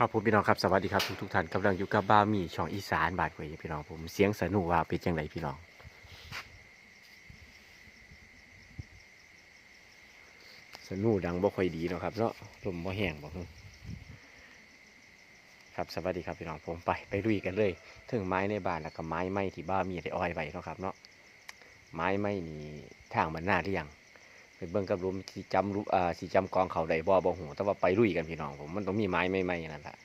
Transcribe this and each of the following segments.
ครับผมพี่น้องครับสวัสดีครับทุกทุกท่านกำลังอยู่กับบ้ามีช่องอีสานบาดกวยพี่น้องผมเสียงสนุว่าเป็นจังไรพี่น้องสนุดังบ่ค่อยดีเนาะครับเนาะลมบ่แห้งบ่ครับสวัสดีครับพี่น้องผมไปไปลุยกันเลยถึงไม้ในบ้านแล้วก็ไม้ไม้ที่บ้ามีได้อ้อยไว้เนาะครับเนาะไม้ไม้นี่ทางมันหน้าหรือยัง ไปเบิ่งกับลุมสีจำลุอ่าสีจำกองเขาได้บ่บ่หูแต่ว่าไปลุยกันพี่น้องผมมันต้องมีไม้ไม่ไม่นั่นแหละ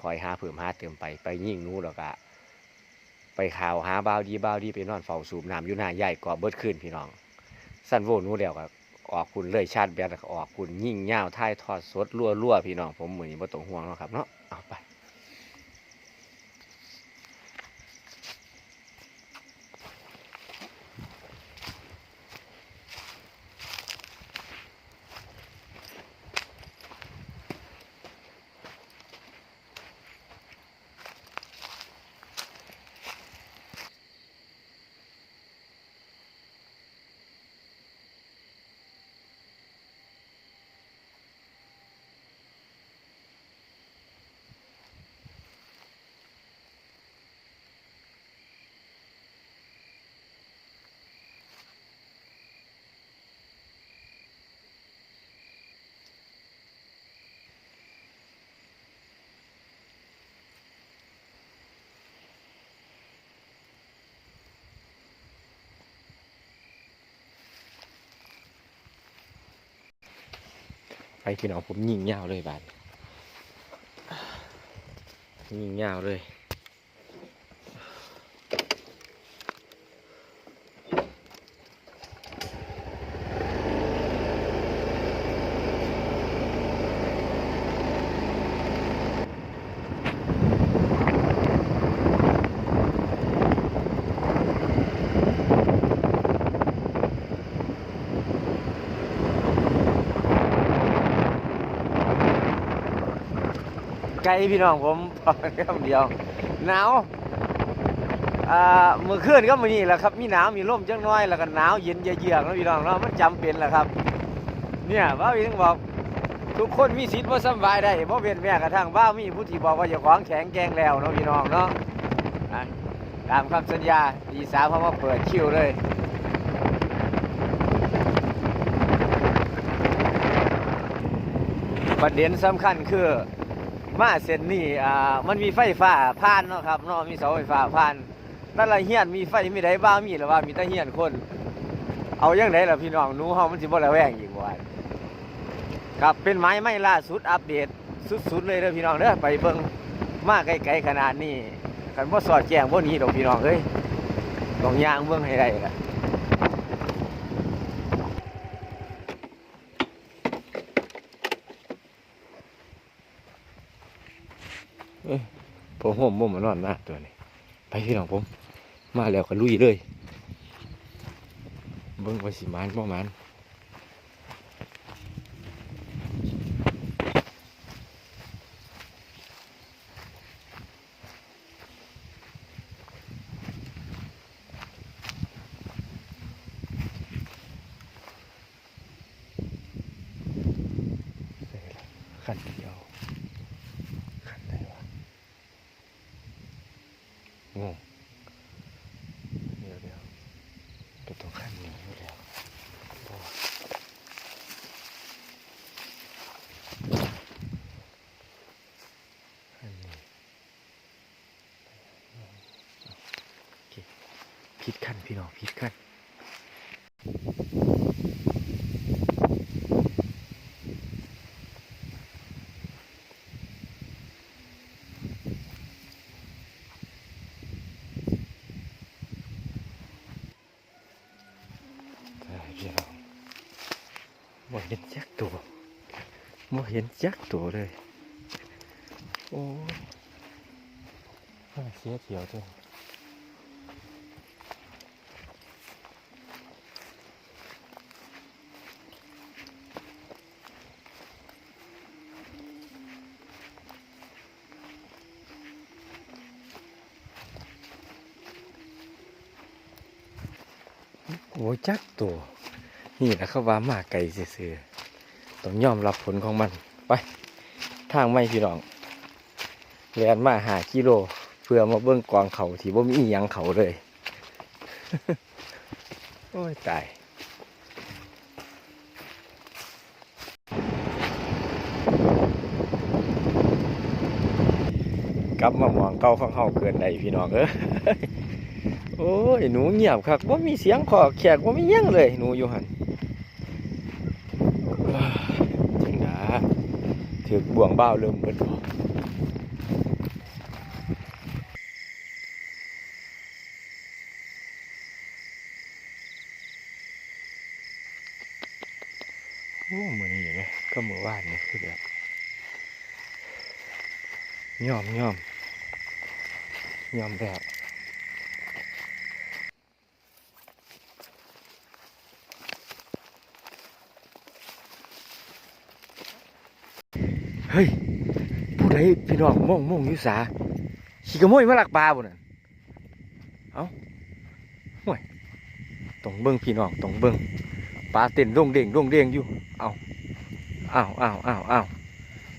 คอยหาเพิ่มหาเติมไปไปยิ่งนู้แล้วก็ไปข่าวหาบ้าวดีบ้าวดีไปนอนเฝ้าสูบน้ำอยู่หน้าใหญ่กว่าเบิดขึ้นพี่น้อง สั้นโวหนู้แล้วก็ออกคุณเลยชาติแบตแล้วก็ออกคุณยิ่งเง่าวท้ายทอดสดรั่วรั่วๆพี่น้องผมเหมือนี้บ่ต้องห่วงเนาะครับเนาะเอาไป พี่น้องผมยิงเงาวเลยบาดยิงเงาวเลย ไกลพี่น้องผมพอคำเดียวหนาวอ่ามือคืนก็มือนี้แหละครับ มีหนาวมีลมจังน้อยแล้วก็หนาวเย็นเยือกแล้วพี่น้องเนาะมันจำเป็นแหละครับ เนี่ยว่าพี่ถึงบอกทุกคนมีสิทธิ์ว่าสบายได้เพราะเป็นแม่กระทั่งบ้ามีผู้ที่บอกว่าอย่าของแข็งแกงแล้วเนาะพี่น้องเนาะอะตามคำสัญญาดีสามเขามาเปิดคิวเลยประเด็นสำคัญคือ มาเส้นนี้อ่ามันมีไฟฟ้าผ่านเนาะครับเนาะมีเสาไฟฟ้าผ่านนั่นละเฮียนมีไฟมีไดบ้างมีหรือว่ามีแต่เฮียนคน เอาอย่างไดล่ะพี่น้องหนูเฮามันสิบ่ระแวงอีกบ่ว่าครับเป็นไม้ไม้ล่าสุดอัปเดตสุดๆเลยเด้อพี่น้องเด้อไปเบิ่งมาไกลๆขนาดนี้คันบ่สอดแจ้งบ่หนี้ดอกพี่น้องเอ้ยต้องย่างเบิ่งให้ได้ล่ะ ผมห่มบ่มานอนหน้าตัวนี้ ไปพี่น้องผม มาแล้วก็ลุยเลย เบิ้งว่าสิมานบ่มานขันเดียวขันไหนวะงงเดี๋ยวเดี๋ยวตัวตรงขั้นนี้อยู่แล้วบ่ขั้นนี้โอเค ผิดขั้นพี่น้องผิดขั้นพี่น้องบ่เห็นจักตัวบ่เห็นจักตัวเลย โอ้ยเสียเทียวตัวโอ้ย จักตัว นี่แหละเขาว่ามาไกลซื่อๆต้องยอมรับผลของมัน ไป ทางไม่พี่น้องเรียนมาหากิโล เพื่อมาเบิ่งกองเขาที่ว่ามีอิหยังเขาเลย โอ้ย ตายกลับมามองเก่าของเฮาเกินใดพี่น้องเอ้ย โอ้ยหนูเงียบคักว่ามีเสียงขอแขกว่ามีหยังเลยหนูอยู่หันจังดาถือบ่วงบ้าเริ่มเบิดบ่โอ้มือนี้ไหมก็เมือวานนี่คือแบบยอมยอมยอมแบบ ฮ้ยผู้ใดพี่น้องม่งม่งอยุสาขี่กระโมยมาลักปลาบ่นั่นเอ้าห่วยต้องเบิ่งพี่น้องต้องเบิ่งปลาเต้นโด่งเด้งโด่งเด้งอยู่ เอาเอ้าวอ้าวอ้าวอ้า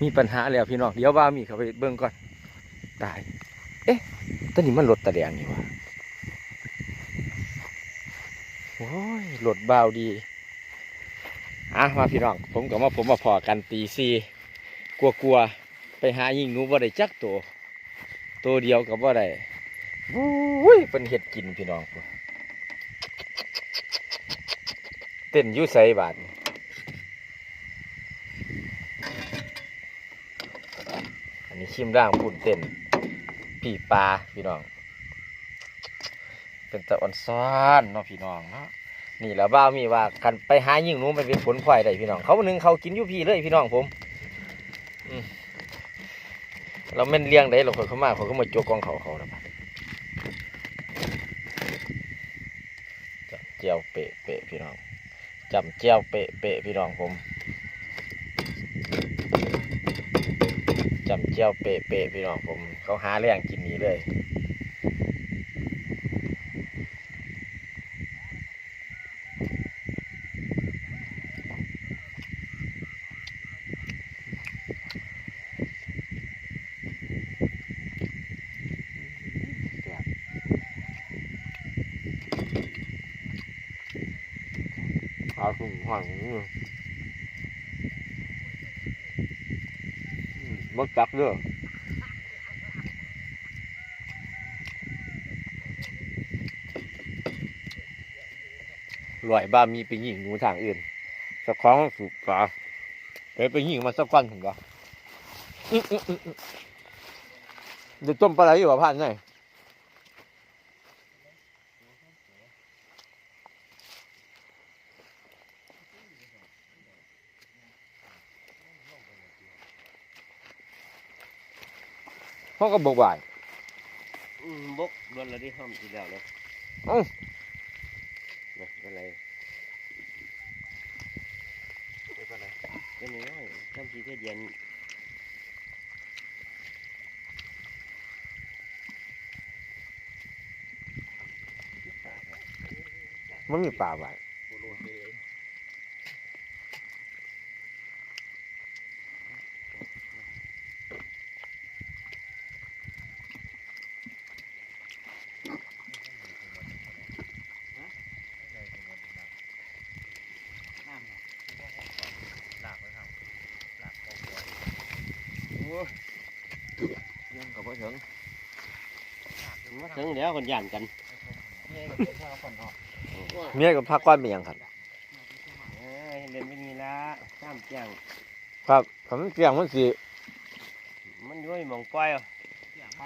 มีปัญหาแล้วพี่น้องเดี๋ยวว่ามีเขาไปเบิ่งก่อนตาย เอ๊ะตอนนี้มันรถตะแดงนี่วะโอ้ยรถเบาดีอะมาพี่น้อง ผมกับว่าผมมาพอกันตีซี กลัวกลัวๆไปหายิงหนูบ่ได้จักตัวตัวเดียวกับบ่ได้บุ้ยเป็นเห็ดกินพี่น้องพุ่นเต้นยุใสบาทอันนี้ชิมร่างปุ่นเต้นปีปลาพี่น้อง เป็นตะอ่อนซ้อนเนาะพี่น้องเนาะนี่แล้วบ้ามีว่ากันไปหายิงหนูมันเป็นผลพลอยได้พี่น้อง เขาหนึ่งเขากินยู่พี่เลยพี่น้องผม เราแม่นเลี้ยงได้เราคยเข้ามาเขาก็มาโจกกองเขาเขาแล้วจำเจียวเปะเปะพี่น้องจำเจียวเปะเปะพี่น้องผมจำเจียวเปะเปะพี่น้องผม เขาหาเรงกินนี้เลย เอาถุงห่าง บักจักเด้อลอยบ้ามีไปยิงหนูทางอื่นสะคล้องสูบปลาไปไปยิงมาสักก้อนถึงก็อื้ออื้ออื้ออื้อเดี๋ยวต้มปลาไหลอยู่ว่าพันไง เขาก็บอกว่าอืมบกโดนแล้วที่ห้ามทีแล้วเลยเอ้านะอะไรไม่เป็นไรเป็นน้อยๆทำทีแค่เย็นมันมีปลาไว้ กับพ่ถึงมาถึงแล้วคนย่านกันเมียกับพักก้อนเป็นหยังครับ เอ้ยเล่นไม่มีละตามแจ้งครับผมเสียงมันสิมันอย้อยหมองปล่อยเอา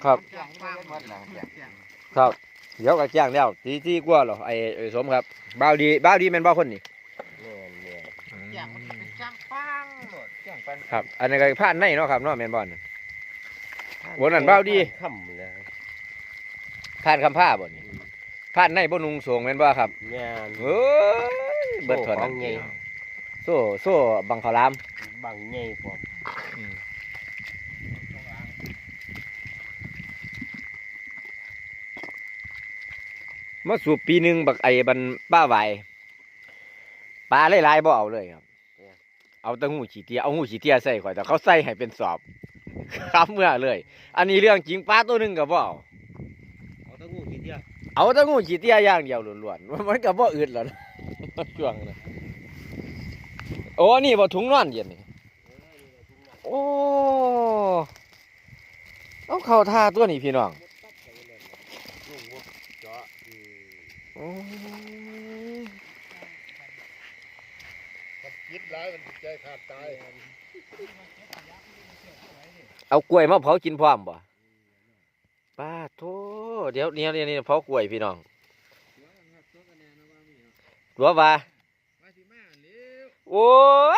ครับ ครับ เดี๋ยวก็แจ้งแล้วตีที่กว่าเหรอไอ้ไอ้สมครับบ้าวดีบ้าวดีแม่นบ้าวคนนี่แม่นแม่น อย่างมันเป็นจ้างปังหมดอย่างปันครับ อันนี้ก็ผ่านในเนาะครับเนาะแม่นบอล โอ้นั่นเบาดีค่ำเลยผ่านคำผ้าบ่นี่ผ่านในบ่นุงสงแม่นบ่ครับแม่นเอ้ยเบิดเท่านั้นโซ่ของใหญ่โซ่โซ่บังขาวหลามบังใหญ่พร้อมมาสูบปีหนึ่งบักไอ้บันป้าไหวปลาหลายๆบ่เอาเลยครับ เอาแต่หูขี้เตี้ยเอาหูขี้เตี้ยใส่ข่อยแต่เขาใส่ให้เป็นสอบ ครับเมื่อเลย อันนี้เรื่องจริงป้าตัวหนึงก็บ่เอาเอาตะงูกี่เดียวเอาแต่งูขี้เตี้ยอย่างเดียวล้วนๆมันก็บ่อึดแล้วนะช่วงนั้นโอ้นี่บ่ถุงนอนเย็นนี่โอ้เอาเข้าท่าตัวนี้พี่น้องงูวัวเจาะอืมโอ้มันคิดร้ายมันใจขาดตาย เอากล้วยมาเผากินพร้อมบ่ป้าโธ่เดี๋ยวเนี่ยเนี่ยเนี่ยเผากล้วยพี่น้องรัวว่าโอ้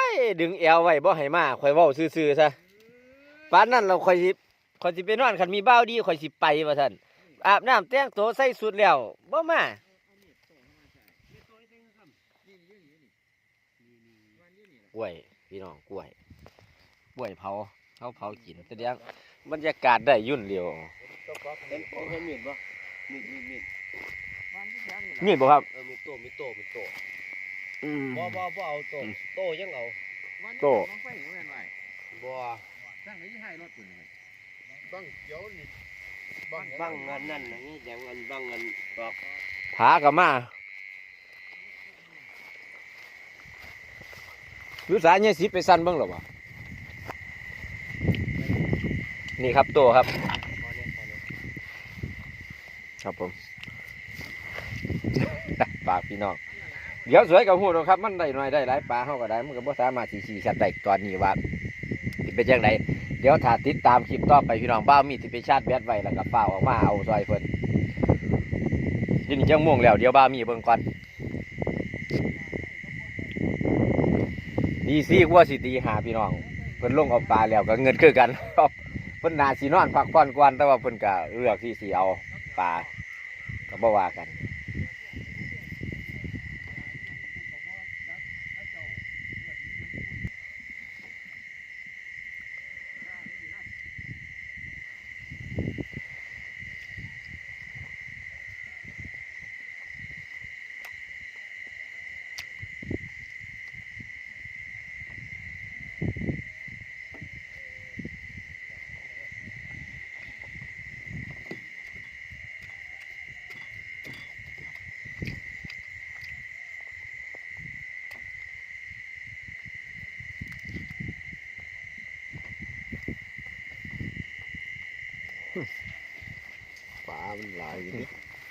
ย ดึงแอวไว้บ่ให้มาข่อยเว้าซื่อๆซะป้านนั้นเราข่อยสิข่อยสิไปนอนคันมีบ้าดีข่อยสิไปว่าซั่นอาบน้ำแต่งตัวใส่สุดแล้วบ่มากล้วย พี่น้องกล้วยกล้วยเผา เขาเผากินแสดงบรรยากาศได้ยุ่นเดียวเห็นเห็นมีดปะมีดมีดมีดมีดบ่ครับเออมีดโตมีดโตมีดโตอืมบ่บ่บ่เอาโตโตยังเอาโต้ไฟอยู่แม่นไว้บ่ตั้งให้ให้รถอยู่นี่บังเขียวนี่บังบังเงินนั่นนะนี่แดงเงินบังเงินดอกผากับมาวิสาเนี่ยสิไปสั่นเบิ่งหรอวะ นี่ครับโตครับพอเนี่ยพอเนี่ยครับผมปากพี่น้องเดี๋ยวสวยกับหูดอกครับ มันได้หน่อยได้หลายปลาเฮาก็ได้ มันก็บ่สามารถสิชี้ชัดได้ตอนนี้ว่าสิเป็นจังไดเดี๋ยวถ้าติดตามคลิปต่อไปพี่น้องบ้ามีสิไปชาร์จแบตไว้แล้วก็เฝ้าออกมาเอาซอยเพิ่นยินจังม่วงแล้วเดี๋ยวบ้ามีเบิ่งก่อนดีซี่กว่าสิตีหาพี่น้องเพิ่นลงเอาปลาแล้วก็เงินคือกัน พิ่นนาสีนอนพักผ่อนก่อนแต่ว่าเพิ่นก็เลือกที่สีเอาปลาก็บ่ว่ากัน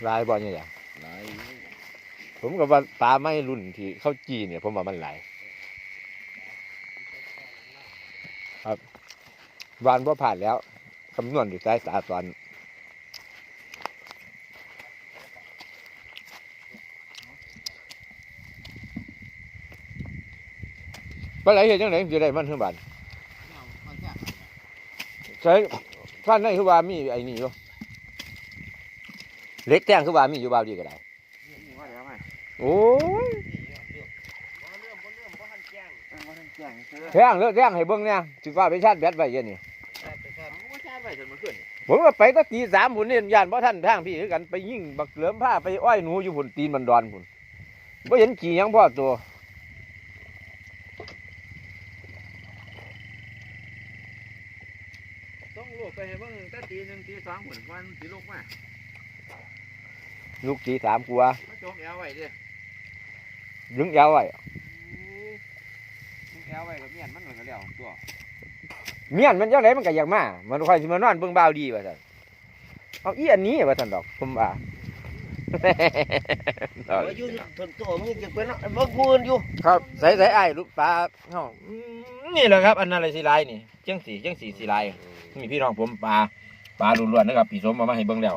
ลายบ่เนี่ยหลายผมก็ว่าปลาไม่รุ่นที่เข้าจีเนี่ย ผมว่ามันหลายครับวานว่าผ่านแล้วคำนวณอยู่ใต้สาตอนปลาไหลเห็นจังไหนจะได้มันถึงบานใช่ท่านในคือว่ามีไอ้นี่อยู่ เล็กแต้งคือว่ามีอยู่บ่าวดีก็ได้ว่าเดี๋ยวมาโอ้ยบ่เรื่องบ่เรื่องบ่ทันแจ้งว่าท่านแจ้งซื้อแท่งเลิกแท่งให้เบิ่งเนี่ยสิว่าไปชาร์จแบตไว้เย็นนี่แซ่บไปแซ่บว่าชาไว้จนมันขึ้นผมว่าไปก็ตีสามพุ่นนี่ยานเพราะท่านทางพี่คือกันไปยิ่งบักเหลือมผ้าไปอ้อยหนูอยู่พุ่นตีนมันดอนพุ่นบ่เห็นขี่หยังพ่อตัวต้องลูกไปให้เบิ่งแต่ตีหนึ่งตีสองเหมือนวันตีลูกมา ลูกตีสามกลัวมาโจมแอลไว้ดิดึงยาวไว้แอลไว้กับเมียนมันเหมือนกันแล้วตัวเมียนมันจังไดมันก็อยากมามันค่อยสิมานอนเบิ่งบ่าวดีว่าซั่นเอาอีอันนี้ว่าซั่นดอกผมว่าว่าอยู่ทนโตมึงจะเป็นเบิ่งผู้อื่นอยู่ ครับใส่ใส่ไอ้ายลูกปลาเฮาอืมนี่แหละครับ อันนั้นอะไรสิลายนี่จังสีจังสีสิลายนี่พี่น้องผมปลาปลาล้วนๆนะครับพี่สมมามาให้เบิ่งแล้ว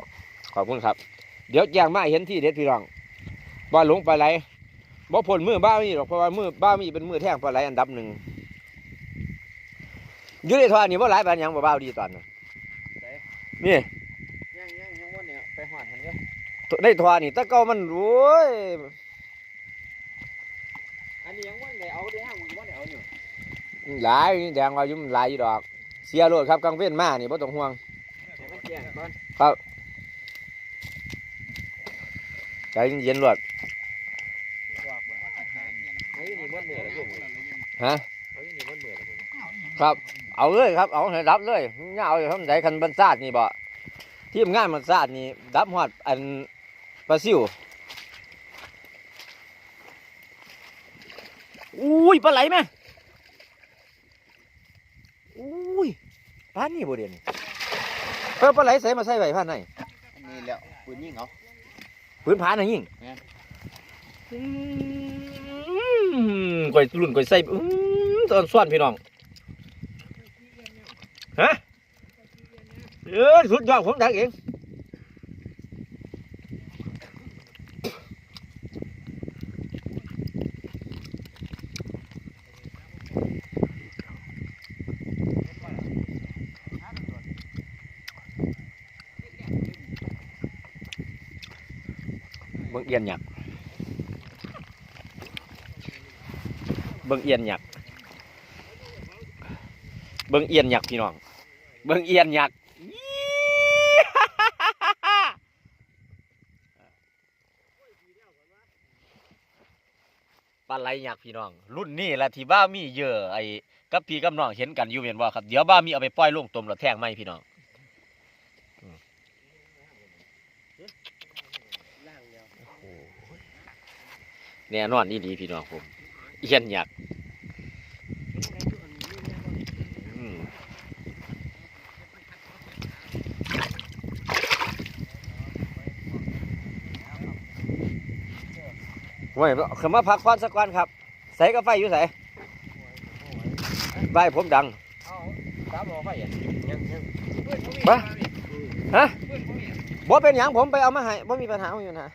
ขอบคุณครับ เดี๋ยวแจ้งมาให้เห็นที่เด็ดพี่น้องบ่หลงปลาไหลบ่พ้นมือบ้ามีหรอกเพราะว่ามือบ้ามีเป็นมือแท่งปลาไหลอันดับหนึ่งอยู่ในท่อนี่บ่หลายปานหยังบ่บ้าวดีตอนนั้นนี่ยังยังยังวันเนี่ยไปหอดมันเยอะในท่อนี่แตะเก่ามันโอ้ยอันนี้ยังวันไหนเอาได้ห้างวันไหนเอาอยู่หลายนี่แดงว่าอยู่มันหลายอยู่ดอก เสียโลดครับกังเว้นมานี่บ่ต้องห่วงเดี๋ยวมันแจ้งก่อน ใจเย็นๆโลดเฮ้ยนี่มันเหนื่อยแล้วลูกฮะครับ เอาเลยครับ เอาให้ดับเลยเงาอยู่ทำไหนคันบันซาดนี่บ่ทีมงานบันซาดนี่ดับหอดอันปลาซิวอุ้ยปลาไหลไหมอุ้ยปลานี่บ่เด่นเพิ่ปลาไหลใส่มาใส่ไว้ผ่านไหนนี่แล้วปืนยิงเหรอ พื้นผาน่ะยิ่งแม่น อืมก่อยรุ่นก่อยใส่อืมตอนส่วนพี่น้อง ฮะ เออสุดยอดผมดักเอง เบิ่งเอียนหยักเบิ่งเอียนหยักเบิ่งเอียนหยักพี่น้อง เบิ่งเอียนหยักปลาไหลหยักพี่น้อง รุ่นนี้แหละที่บ้ามีเยอะไอ้กับพี่กับน้องเห็นกันอยู่เห็นบ่าครับเดี๋ยวบ้ามีเอาไปปล่อยลงตมแล้วแทงไหมพี่น้อง ล่างเดียว แน่นอนนี่ดีพี่น้องผมเอียนหยักอืมไว้คือมาพักผ่อนสักวันครับ ใส่กาแฟอยู่ใส่ใบผมดังเอาสามโลไฟอะยังยังบ่ฮะบ่เป็นหยังผมไปเอามาให้บ่มีปัญหาอยู่นะ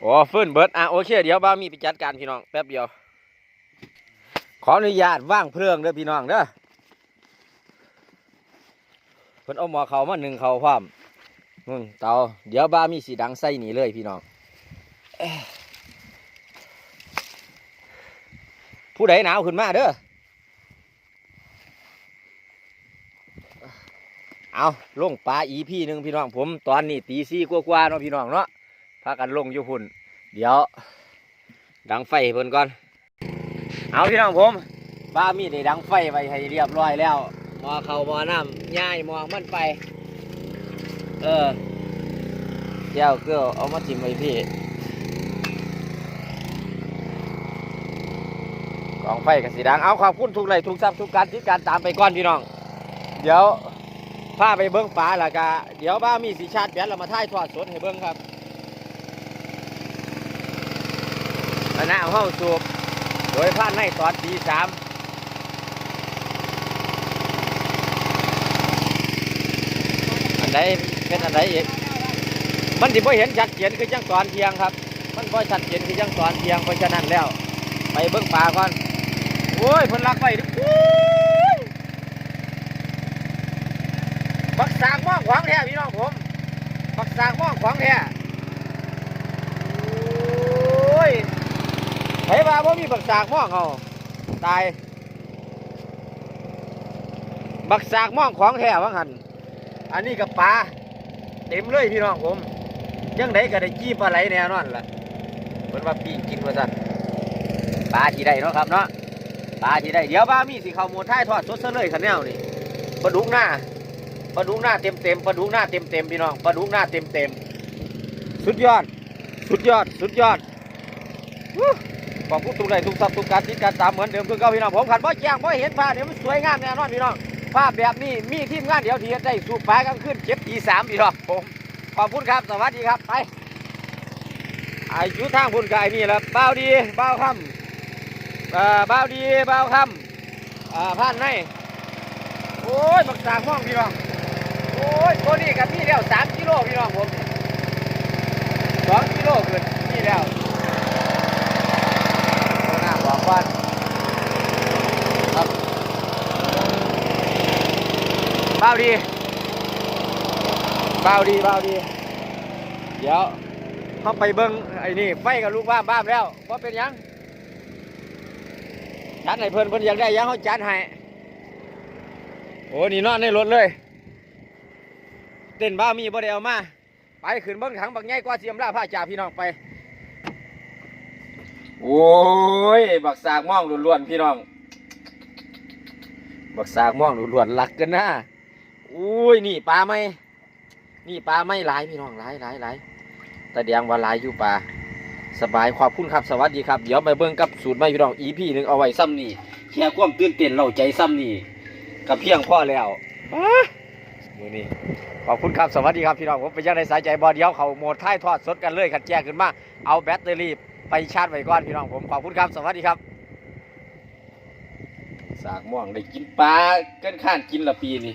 โอ้ฟื้นเบิดอะโอเค เดี๋ยวบ้ามีไปจัดการพี่น้องแป๊บเดียว ขออนุญาตว่างเพลิงเด้อพี่น้องเด้อเพิ่นเอาหมอเขามาหนึ่งเขาพร้อมมึงเตาเดี๋ยวบ้ามีสีดังใส่หนีเลยพี่น้องผู้ใดหนาวขึ้นมาเด้อเอาลงปลาอีพี่หนึ่งพี่น้องผม ตอนนี้ตีสี่กว่าๆเนาะพี่น้องเนาะ พากันลงอยู่พุ่น เดี๋ยว ดังไฟให้เพิ่นก่อน เอาพี่น้องผมป้ามีได้ดังไฟไว้ให้เรียบร้อยแล้วหมอเขาวหมอน้ำย่ายหมอมันไป เออแก้วเกลือเอามาจิ้มไว้พี่กองไฟกับสีดังเอาขอบคุณทุกไลค์ทุกซับทุกการติดการตามไปก่อนพี่น้อง เดี๋ยวพาไปเบิ้งปลาและกะเดี๋ยวบ้ามีสีชาติแบนเรามาถ่ายทอดสดให้เบิ้งครับ คณะห้องสูบโดยผ่านในตอนตีสามอันใดเป็นอันใดอีกมันสิบ่เห็นชัดเจนคือจังตอนเทียงครับ มันบ่ชัดเจนคือจังตอนเทียงเพราะฉะนั้นแล้ว ไปเบิ้งปลาก่อนโอ้ยเพิ่นลักไปดิโอ้ยบักสากม่องขวางแท้พี่น้องผมบักสากม่องขวางแท้โอ้ย ไผว่าบ่มีบักสากม่องเขาตาย บักสากม่องของแท้ว่างันอันนี้กับปลาเต็มเลยพี่น้องผม ยังไดก็ได้จี้ปลาไหลแน่นอนล่ะเพิ่นว่าปีกินว่าซั่นปลาที่ได้เนาะครับเนาะปลาที่ได้เดี๋ยวบ้ามีสิเขาหมวดท้ายทอดสดซะเลยคันแนวนี่ปลาดุกหน้าปลาดุกหน้าเต็มเต็มปลาดุกหน้าเต็มเต็มพี่น้องปลาดุกหน้าเต็มเต็มสุดยอด สุดยอด สุดยอด บอบคุณทุกไลค์ทุกซับทุกการติดการตามเหมือนเดิมคือเก่าพี่น้องผมขันบ่แจ้งบ่เห็นภาพเดี๋ยวมันสวยงามแน่นอนพี่น้องภาพแบบนี้มีทีมงานเดี๋ยวที่ได้สูบปลากลางคืนเจ็บตีสามพี่น้องผมขอบคุณครับสวัสดีครับไปอายุทางพุ่นกายนี่แหละเบาวดีเบาวคำเอ่อเบาวดีเบาวคำอ่าผ่านในโอ้ยบักสางม่องพี่น้องโอ้ยตัวนี้กับพี่แล้วสามกิโลพี่น้องผมสองกิโลเกินพี่แล้ว บ้าบอกว่าครับเบาดีเบาดีเบาดี เดี๋ยวเข้าไปเบิ้งไอ้นี่ไฟกับลูกบ้ามบ้ามแล้วว่าเป็นยังจัดให้เพิ่นเพิ่นอยากได้ยังเขาจัดให้โอ้นี่นอนในรถเลย เต้นบ้ามีบ่ได้เอามา ไปขึ้นเบิ้งถังบักใหญ่กว่าเสียมล่าผ้าจ่าพี่น้องไป โอ้ย บักสากม่องล้วนๆพี่น้อง บักสากม่องล้วนๆหลักกันนะอุ้ย นี่ปลาไหม นี่ปลาไหมหลายพี่น้องหลายหลายหลายแต่เดียงว่าหลายอยู่ปลา สบายขอบคุณครับ สวัสดีครับ เดี๋ยวไปเบิ่งกับสูตรใหม่พี่น้อง EP หนึ่งเอาไว้ซ้ำนี่แค่ความตื่นเต้นเราใจซ้ำนี่กับเพียงพ่อแล้วมือนี้ขอบคุณครับ สวัสดีครับพี่น้อง ผมไปยังในสายใจบอเดียวเขาโหมดท้ายทอดสดกันเลยขัดแจ้งขึ้นมา เอาแบตเตอรี่ ไปชาร์จไว้ก่อนพี่น้องผมขอบคุณครับ สวัสดีครับ สากม่วงได้กินปลาเกินข้านกินละปีนี่